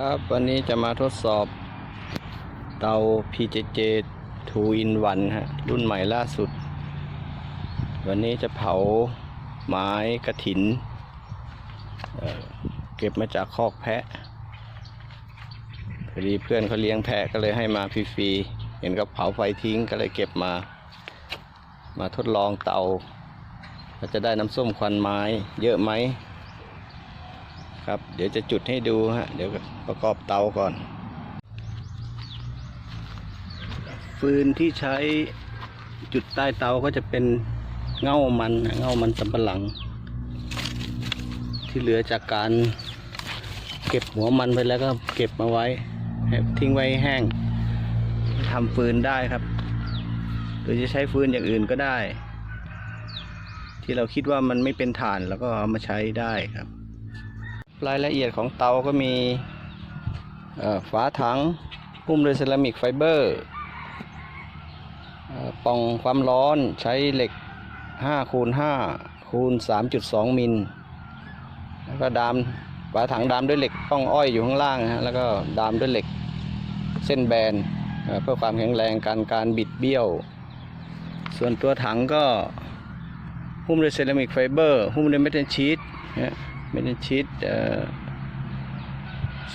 ครับวันนี้จะมาทดสอบเตา PJJ 2 in 1ฮะรุ่นใหม่ล่าสุด วันนี้จะเผาไม้กระถินเอ่อเก็บมาจากคอกแพะพอดีเพื่อนเขาเลี้ยงแพะก็เลยให้มาฟรีๆเห็นกับเผาไฟทิ้งก็เลยเก็บมา มาทดลองเตาจะได้น้ำส้มควันไม้เยอะไหม ครับ เดี๋ยวจะจุดให้ดูฮะ เดี๋ยวประกอบเตาก่อน ฟืนที่ใช้จุดใต้เตาก็จะเป็นเง่ามันเง่ามันสำปะหลัง ที่เหลือจากการเก็บหัวมันไปแล้วก็เก็บมาไว้ให้ทิ้งไว้แห้งทำฟืนได้ครับ หรือจะใช้ฟืนอย่างอื่นก็ได้ ที่เราคิดว่ามันไม่เป็นถ่านแล้วก็เอามาใช้ได้ครับ รายละเอียดของเตาก็มีฝาถังหุ้มด้วยเซรามิกไฟเบอร์ป่องความร้อนใช้เหล็ก5คูณ5คูณ3.2 มิล แล้วก็ดามฝาถังดามด้วยเหล็กป้องอ้อยอยู่ข้างล่างนะฮะแล้วก็ดามด้วยเหล็กเส้นแบนเพื่อความแข็งแรงการการบิดเบี้ยว ส่วนตัวถังก็หุ้มด้วยเซรามิกไฟเบอร์หุ้มด้วยเมทัลชีตนะฮะ เมทัลชีต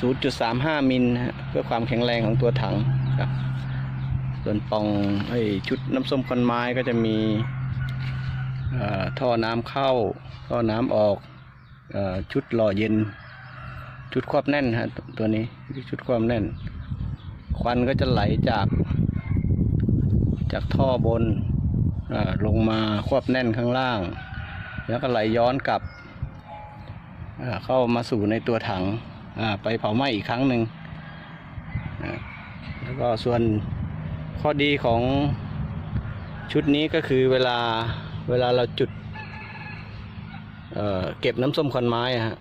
0.35 มิลนะเพื่อความแข็งแรงของตัวถังครับ ส่วนปองไอชุดน้ำส้มควันไม้ก็จะมีท่อน้ำเข้า ท่อน้ำออกอชุดหล่อเย็น ชุดควบแน่นฮะตัวนี้ชุดความแน่น ควันก็จะไหลจาก จากท่อบนอลงมาควบแน่นข้างล่าง แล้วก็ไหลย้อนกลับ เข้ามาสู่ในตัวถังไปเผาไหม้อีกครั้งหนึ่งแล้วก็ส่วนข้อดีของชุดนี้ก็คือเวลาเวลาเราจุดเเก็บน้ำส้มควันไม้อะฮะ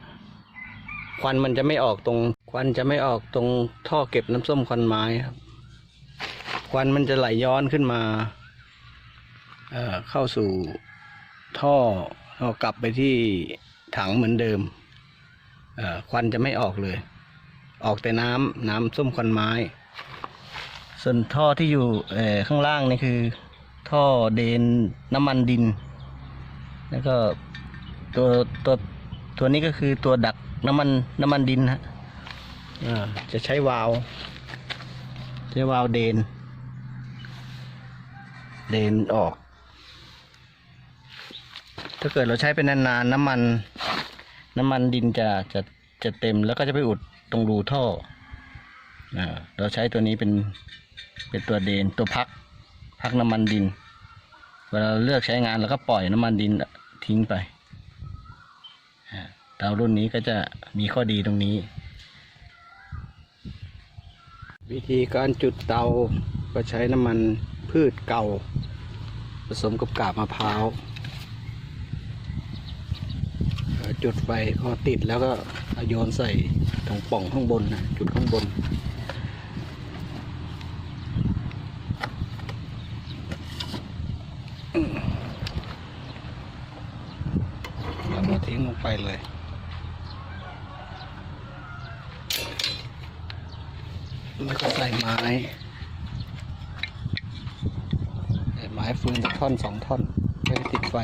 ควันมันจะไม่ออกตรงควันจะไม่ออกตรงท่อเก็บน้ำส้มควันไม้ครับควันมันจะไหลย้อนขึ้นมาเเข้าสู่ท่อเอากลับไปที่ถังเหมือนเดิม ควันจะไม่ออกเลย ออกแต่น้ำน้ำส้มควันไม้ ส่วนท่อที่อยู่ข้างล่างนี่คือ ท่อเดนน้ำมันดิน แล้วก็ตัวตัวตัวนี้ก็คือตัวดักน้ำมันน้ำมันดินฮะจะใช้วาล์วใช้วาล์วเดน เดนออก ถ้าเกิดเราใช้เป็นนานๆน้ำมัน น้ำมันดินจะจะจะเต็มแล้วก็จะไปอุดตรงรูท่อเราใช้ตัวนี้เป็นเป็นตัวเดนตัวพักพักน้ำมันดิน เวลาเลือกใช้งานเราก็ปล่อยน้ำมันดินทิ้งไปเตารุ่นนี้ก็จะมีข้อดีตรงนี้ วิธีการจุดเตาก็ใช้น้ำมันพืชเก่า ผสมกับกาบมะพร้าว เอ่อ จุดไฟพอติดแล้วก็เอาโยนใส่ตรงป่องข้างบนนะจุดข้างบนอืมแล้วก็ทิ้งลงไปเลยแล้วก็ใส่ไม้ใส่ไม้ฟืนสักท่อนสองท่อนเพื่อให้ติดไฟ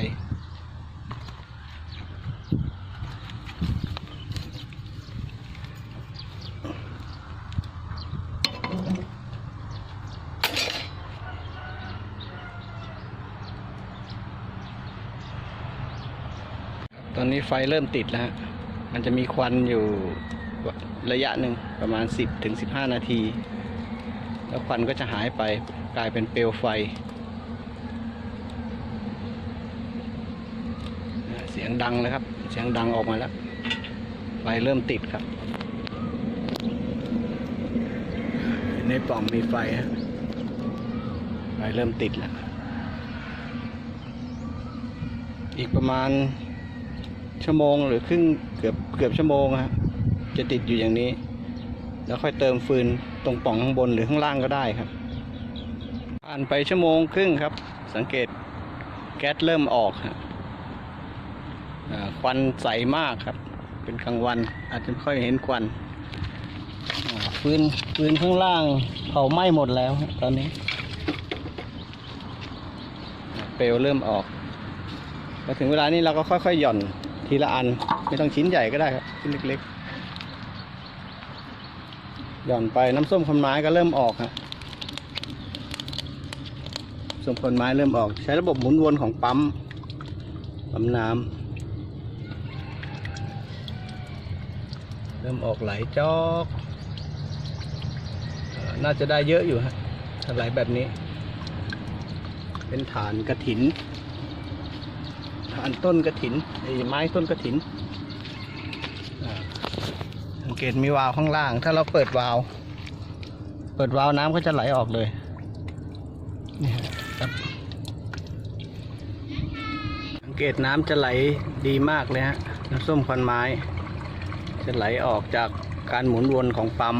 ตอนนี้ไฟเริ่มติดแล้วฮะมันจะมีควันอยู่ระยะหนึ่งประมาณ 10ถึง15 นาที แล้วควันก็จะหายไปกลายเป็นเปลวไฟ เสียงดังเลยครับ เสียงดังออกมาแล้ว ไฟเริ่มติดครับ ในปล่องมีไฟฮะไฟเริ่มติดแล้ว อีกประมาณ ชั่วโมงหรือครึ่งเกือบเกือบชั่วโมงฮะจะติดอยู่อย่างนี้ แล้วค่อยเติมฟืนตรงปล่องข้างบนหรือข้างล่างก็ได้ครับ ผ่านไปชั่วโมงครึ่งครับ สังเกตแก๊สเริ่มออกฮะควันใสมากครับ เป็นกลางวันอาจจะไม่ค่อยเห็นควันฟืนฟืนข้างล่างเผาไหม้หมดแล้วตอนนี้ เปลวเริ่มออกพอถึงเวลานี้เราก็ค่อยๆหย่อน ทีละอันไม่ต้องชิ้นใหญ่ก็ได้ครับชิ้นเล็กๆหย่อนไปน้ำส้มคนไม้ก็เริ่มออกฮะส้มคนไม้เริ่มออก ใช้ระบบหมุนวนของปั๊มปั๊มน้ำเริ่มออกไหลจอกออน่าจะได้เยอะอยู่ฮะถ้าไหลแบบนี้ เป็นฐานกระถิน ฐานต้นกระถินไอ้ไม้ต้นกระถินอ่าสังเกตมีวาล์วข้างล่าง ถ้าเราเปิดวาล์วเปิดวาล์วน้ำก็จะไหลออกเลยนี่ครับสังเกตน้ำจะไหลดีมากเลยฮะน้ำส้มควันไม้ จะไหลออกจากการหมุนวนของปั๊ม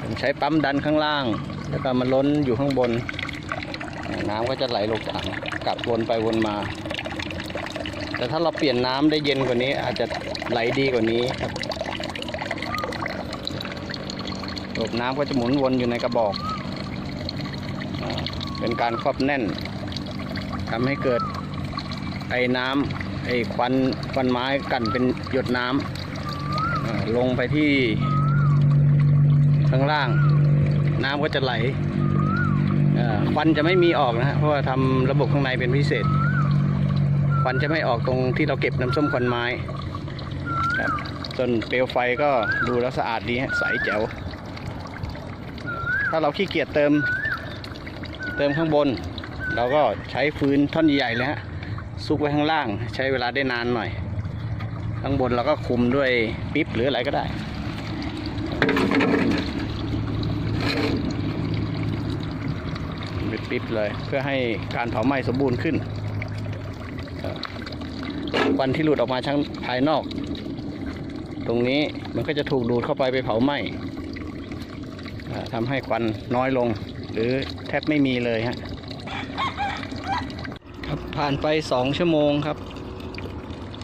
ผมใช้ปั๊มดันข้างล่าง แล้วก็มาล้นอยู่ข้างบน น้ำก็จะไหลลงถังกลับวนไปวนมา แต่ถ้าเราเปลี่ยนน้ำได้เย็นกว่านี้ อาจจะไหลดีกว่านี้ครับระบบน้ำก็จะหมุนวนอยู่ในกระบอก เป็นการครอบแน่นทำให้เกิดไอ้น้ำไอ้ควันควันไม้กันเป็นหยดน้ำอ่าลงไปที่ข้างล่าง น้ำก็จะไหล ควันจะไม่มีออกนะฮะเพราะว่าทำระบบข้างในเป็นพิเศษ ควันจะไม่ออกตรงที่เราเก็บน้ำส้มควันไม้ครับส่วนเปลวไฟก็ดูแล้วสะอาดดีฮะใสแจ๋ว ถ้าเราขี้เกียจเติม เติมข้างบน เราก็ใช้ฟืนท่อนใหญ่เลยฮะซุกไว้ข้างล่าง ใช้เวลาได้นานหน่อย ข้างบนเราก็คุมด้วยปิ๊บหรืออะไรก็ได้ ปิดเลยเพื่อให้การเผาไหม้สมบูรณ์ขึ้นควันที่หลุดออกมาทั้งภายนอก ตรงนี้มันก็จะถูกดูดเข้าไปไปเผาไหม้ทำให้ควันน้อยลง หรือแทบไม่มีเลยฮะครับผ่านไปสองชั่วโมงครับ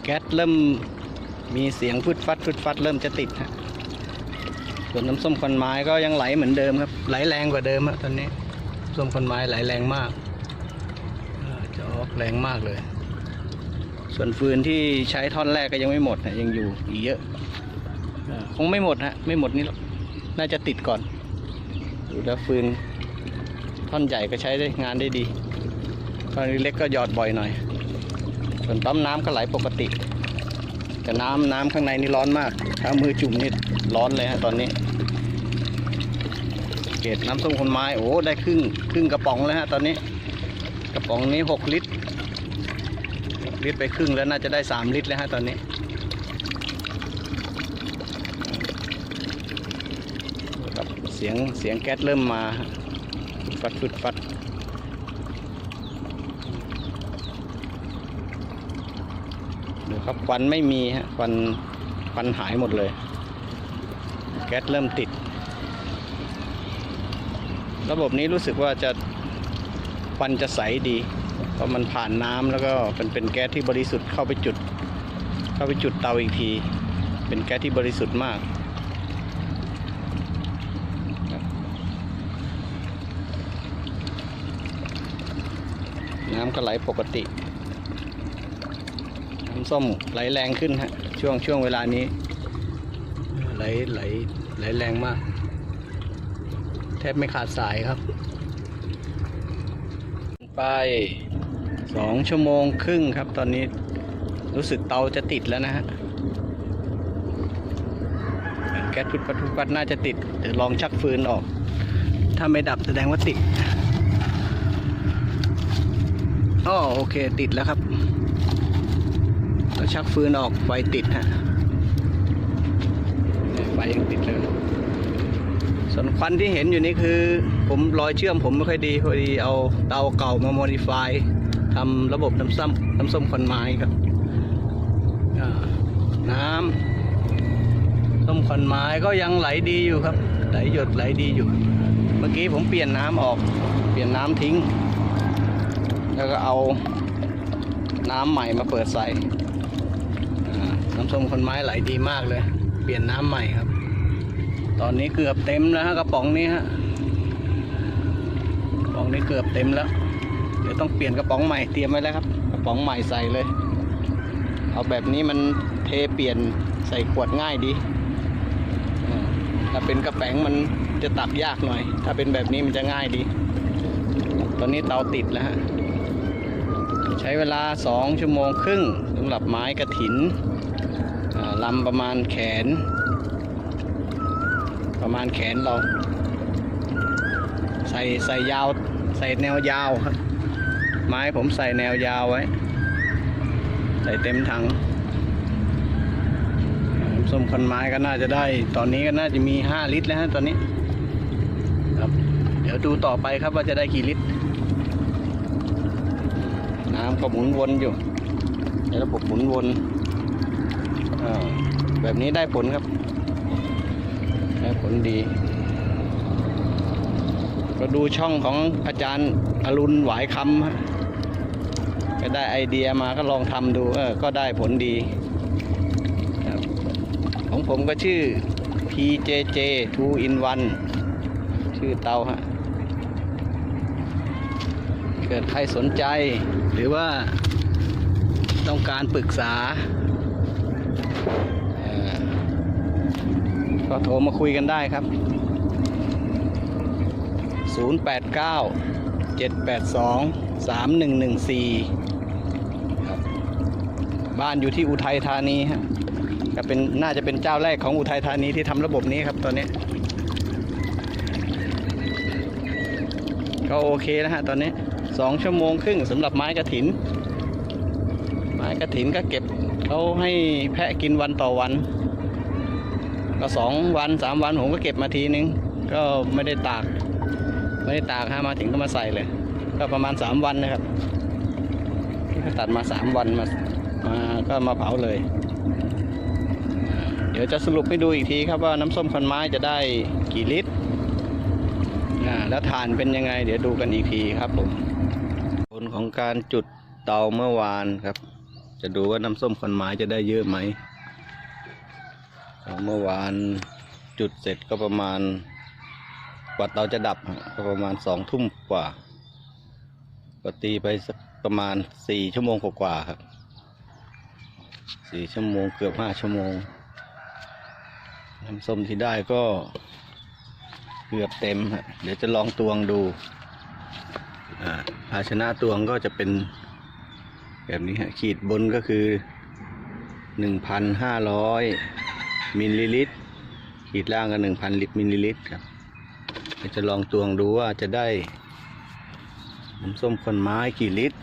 แก๊สเริ่มมีเสียงฟึดฟัดฟึดฟัดเริ่มจะติดฮะส่วนน้ำส้มควันไม้ก็ยังไหลเหมือนเดิมครับ ไหลแรงกว่าเดิมฮะตอนนี้ ส้มคนไม้ไหลแรงมากจะออกแรงมากเลย ส่วนฟืนที่ใช้ท่อนแรกก็ยังไม่หมดนะยังอยู่อีกเยอะคงไม่หมดฮะไม่หมดนี่หรอกน่าจะติดก่อนดูแล้วฟืนท่อนใหญ่ก็ใช้ได้งานได้ดีท่อนเล็กก็หยอดบ่อยหน่อย ส่วนปั๊มน้ำก็ไหลปกติ แต่น้ำน้ำข้างในนี่ร้อนมาก ถ้ามือจุ่มนี่ร้อนเลยฮะตอนนี้ เกตน้ำส้มคนไม้โอ้ได้ครึ่งครึ่งกระป๋องแล้วฮะตอนนี้ กระป๋องนี้หกลิตรลิตรไปครึ่งแล้วน่าจะได้สามลิตรแล้วฮะตอนนี้ครับเสียงเสียงแก๊สเริ่มมาฮะฟัดฟุดฟัดดูครับควันไม่มีฮะควันควันหายหมดเลย แก๊สเริ่มติด ระบบนี้รู้สึกว่าจะควันจะใสดีเพราะมันผ่านน้ำแล้วก็เป็นเป็นแก๊สที่บริสุทธิ์เข้าไปจุด เข้าไปจุดเตาอีกที เป็นแก๊สที่บริสุทธิ์มากน้ำก็ไหลปกติ น้ำส้มไหลแรงขึ้นฮะ ช่วงช่วงเวลานี้ ไหลไหลไหลแรงมาก ทบไม่ขาดสายครับ ไปสองชั่วโมงครึ่งครับ ตอนนี้รู้สึกเตาจะติดแล้วนะฮะแก๊สพุดปัดพุดปัดน่าจะติดเดี๋ยวลองชักฟืนออก ถ้าไม่ดับแสดงว่าติดอ๋อโอเคติดแล้วครับเราชักฟืนออกไฟติดฮะไฟยังติดเลย ส่วนควันที่เห็นอยู่นี่คือ ผมรอยเชื่อมผมไม่ค่อยดีพอดีเอาเตาเก่ามาโมดิฟายทำระบบน้ำส้มน้ำส้มควันไม้ครับน้ำส้มควันไม้ก็ยังไหลดีอยู่ครับ ไหลหยดไหลดีอยู่ เมื่อกี้ผมเปลี่ยนน้ำออก เปลี่ยนน้ำทิ้ง แล้วก็เอาน้ำใหม่มาเปิดใส่น้ำส้มควันไม้ไหลดีมากเลย เปลี่ยนน้ำใหม่ครับ ตอนนี้เกือบเต็มแล้วฮะกระป๋องนี้ฮะกระป๋องนี้เกือบเต็มแล้ว เดี๋ยวต้องเปลี่ยนกระป๋องใหม่เตรียมไว้แล้วครับกระป๋องใหม่ใส่เลย เอาแบบนี้มันเทเปลี่ยนใส่ขวดง่ายดีถ้าเป็นกระแป๋งมันจะตักยากหน่อย ถ้าเป็นแบบนี้มันจะง่ายดี ตอนนี้เตาติดแล้วฮะใช้เวลาสองชั่วโมงครึ่งสำหรับไม้กระถินลำประมาณแขน ประมาณแขนเรา ใส่ใส่ยาว ใส่แนวยาวครับ ไม้ผมใส่แนวยาวไว้ ใส่เต็มถังส้มคันไม้ก็น่าจะได้ ตอนนี้ก็น่าจะมี 5 ลิตรแล้วฮะตอนนี้ครับ เดี๋ยวดูต่อไปครับว่าจะได้กี่ลิตร น้ำก็หมุนวนอยู่ในระบบหมุนวนแบบนี้ได้ผลครับ ลดี ก็ดูช่องของอาจารย์อรุณหวายคำก็ได้ไอเดียมาก็ลองทำดูเออก็ได้ผลดี ของผมก็ชื่อ PJJ 2 in 1 ชื่อเตาฮะเกิดใครสนใจหรือว่าต้องการปรึกษา ก็โทรมาคุยกันได้ครับ 089 782 3114 ครับ บ้านอยู่ที่อุทัยธานีฮะก็เป็นน่าจะเป็นเจ้าแรกของอุทัยธานีที่ทำระบบนี้ครับตอนนี้ ก็โอเคแล้วฮะตอนนี้สองชั่วโมงครึ่งสำหรับไม้กระถิน ไม้กระถินก็เก็บเขาให้แพะกินวันต่อวัน ก็สองวันสามวันผมก็เก็บมาทีนึง ก็ไม่ได้ตาก ไม่ได้ตากฮะมาถึงก็มาใส่เลย ก็ประมาณสามวันนะครับ ตัดมาสามวันมามาก็มาเผาเลย เดี๋ยวจะสรุปให้ดูอีกทีครับว่าน้ำส้มคันไม้จะได้กี่ลิตรอ่าแล้วทานเป็นยังไง เดี๋ยวดูกันอีกทีครับผมผลของการจุดเตาเมื่อวานครับ จะดูว่าน้ำส้มคนไม้จะได้เยอะไหม เมื่อวานจุดเสร็จก็ประมาณกว่าเตาจะดับก็ประมาณสองทุ่มกว่าก็ตีไปสักประมาณสี่ชั่วโมงกว่าครับสี่ชั่วโมงเกือบห้าชั่วโมง น้ำส้มที่ได้ก็เกือบเต็มฮะเดี๋ยวจะลองตวงดูอ่าภาชนะตวงก็จะเป็นแบบนี้ฮะขีดบนก็คือ1,500 มิลลิลิตร ขีดล่างก็1,000ลิตรมิลลิลิตรครับจะลองตวงดูว่าจะได้น้ำส้มคนไม้กี่ลิตร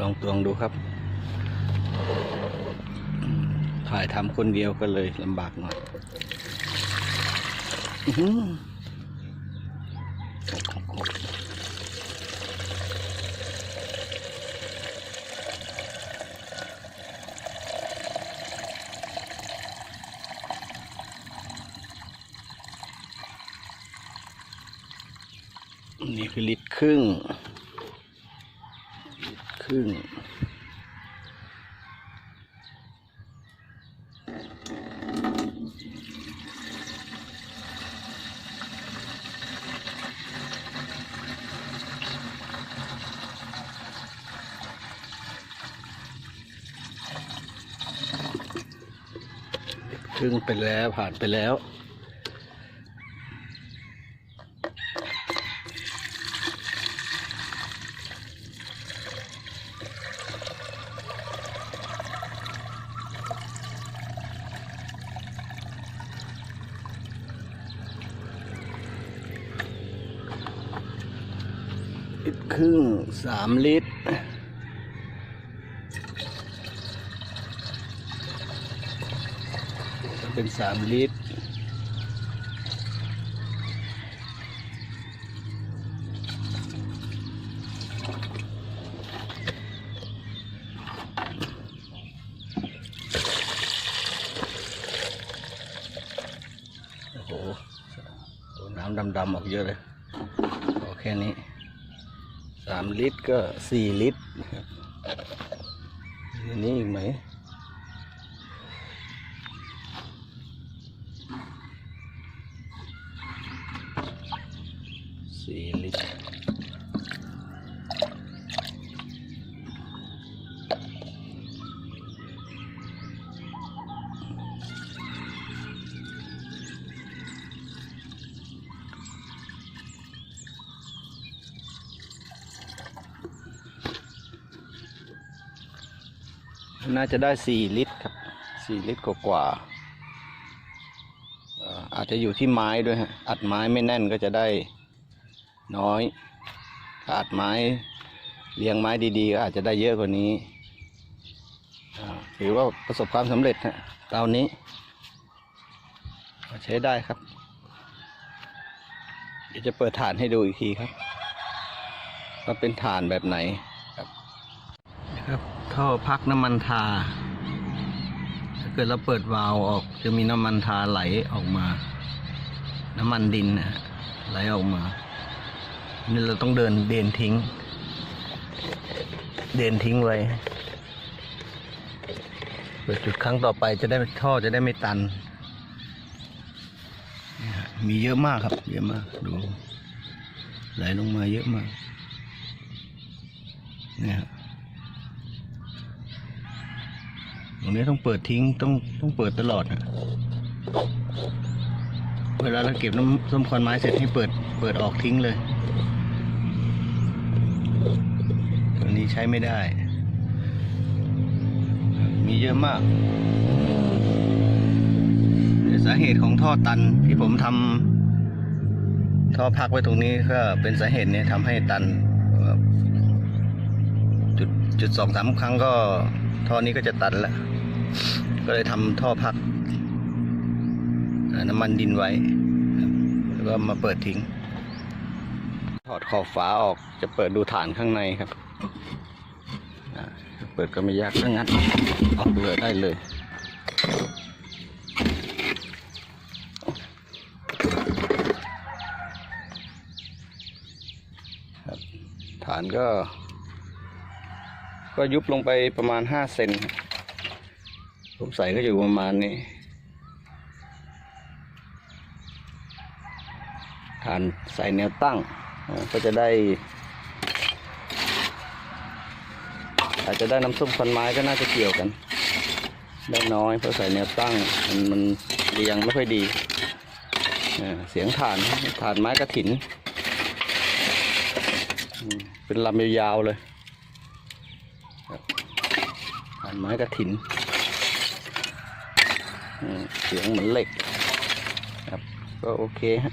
ลองตวงดูครับ ถ่ายทำคนเดียวก็เลยลำบากหน่อยอื้อหือ นี่คือลิตรครึ่งลิตรครึ่ง ครึ่งไปแล้วผ่านไปแล้ว ลิตรครึ่งสามลิตร เป็นสามลิตร โอ้โห น้ำดำๆออกเยอะเลย โอแค่นี้ สามลิตรก็สี่ลิตรอันนี้อีกไหม น่าจะได้สี่ลิตรครับสี่ลิตรกว่าๆอ่ออาจจะอยู่ที่ไม้ด้วยฮะอัดไม้ไม่แน่นก็จะได้น้อยถ้าอัดไม้เรียงไม้ดีๆก็อาจจะได้เยอะกว่านี้ถือว่าประสบความสำเร็จฮะเตานี้ใช้ได้ครับ เดี๋ยวจะเปิดฐานให้ดูอีกทีครับว่าเป็นฐานแบบไหนครับนะครับ ท่อพักน้ำมันทา ถ้าเกิดเราเปิดวาล์วออก จะมีน้ำมันทาไหลออกมา น้ำมันดินนะฮะไหลออกมา นี่เราต้องเดินเดินทิ้ง เดินทิ้งไว้เปิดจุดครั้งต่อไปจะได้ท่อจะได้ไม่ตัน มีเยอะมากครับ เยอะมาก ดู ไหลลงมาเยอะมากเนี่ยครับ ตรงนี้ต้องเปิดทิ้งต้องต้องเปิดตลอดนะเวลาเราเก็บน้ำส้มควันไม้เสร็จให้เปิดเปิดออกทิ้งเลยตัวนี้ใช้ไม่ได้ มีเยอะมากสาเหตุของท่อตันที่ผมทำท่อพักไว้ตรงนี้ก็เป็นสาเหตุเนี้ทำให้ตันจุดจุดสองสามครั้งก็ท่อนี้ก็จะตันแล้ว ก็เลยทำท่อพักน้ำมันดินไว้ แล้วก็มาเปิดทิ้ง ถอดขอบฝาออกจะเปิดดูฐานข้างในครับ เปิดก็ไม่ยากก็งัดออกเลยได้เลยฐานก็ ก็ยุบลงไปประมาณห้าเซนครับ ผมใส่ก็อยู่ประมาณนี้ฐานใส่แนวตั้ง ก็จะได้ อาจจะได้น้ำส้มควันไม้ก็น่าจะเกี่ยวกัน ได้น้อยเพราะใส่แนวตั้ง มันมันเรียงไม่ค่อยดี เสียงฐานฐานไม้กระถิน เป็นลำยาวๆเลยฐานไม้กระถิน เสียงเหมือนเหล็กครับก็โอเคฮะ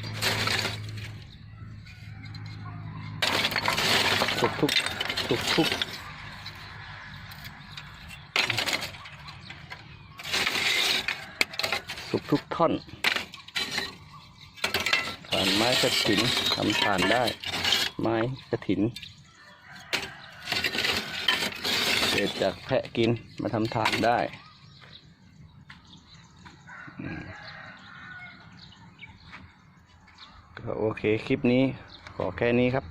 ทุกทุกทุกทุกทุกทุกท่อนฐานไม้กระถินทำฐานได้ ไม้กระถินเศษจากแพะกินมาทำฐานได้ ก็โอ เคคลิปนี้ขอแค่นี้ครับ